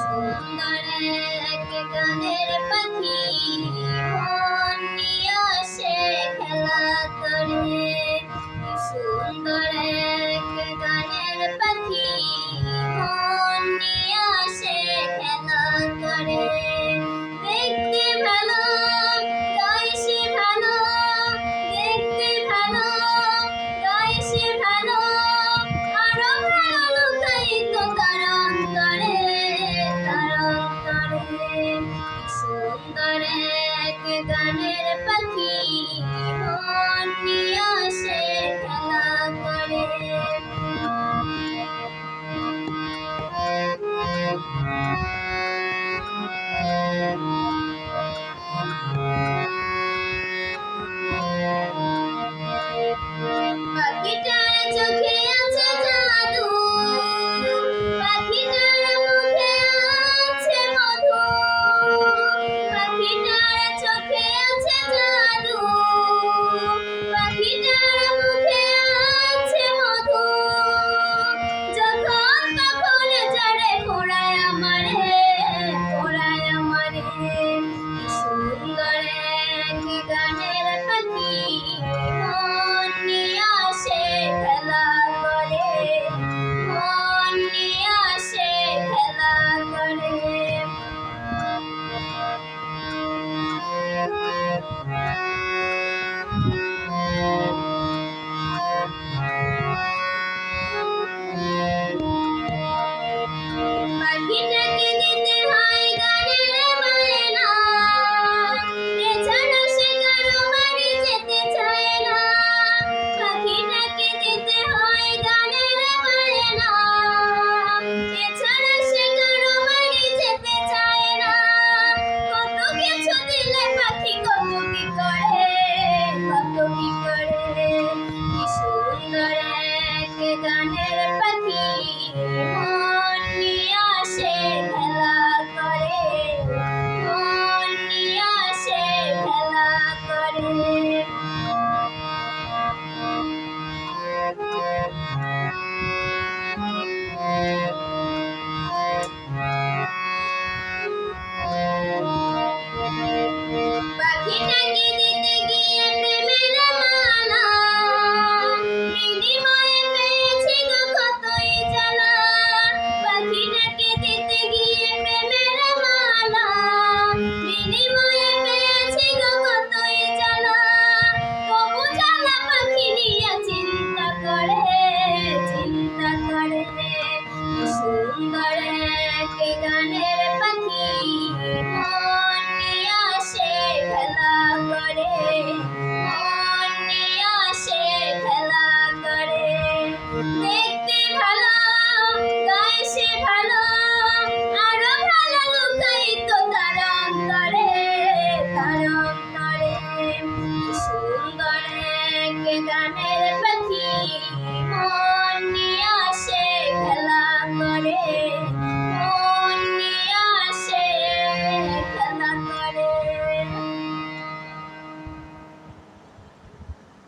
সুন্দর এক গানের পাখি। পাখি মন নিয়ে খেলা করে। morning.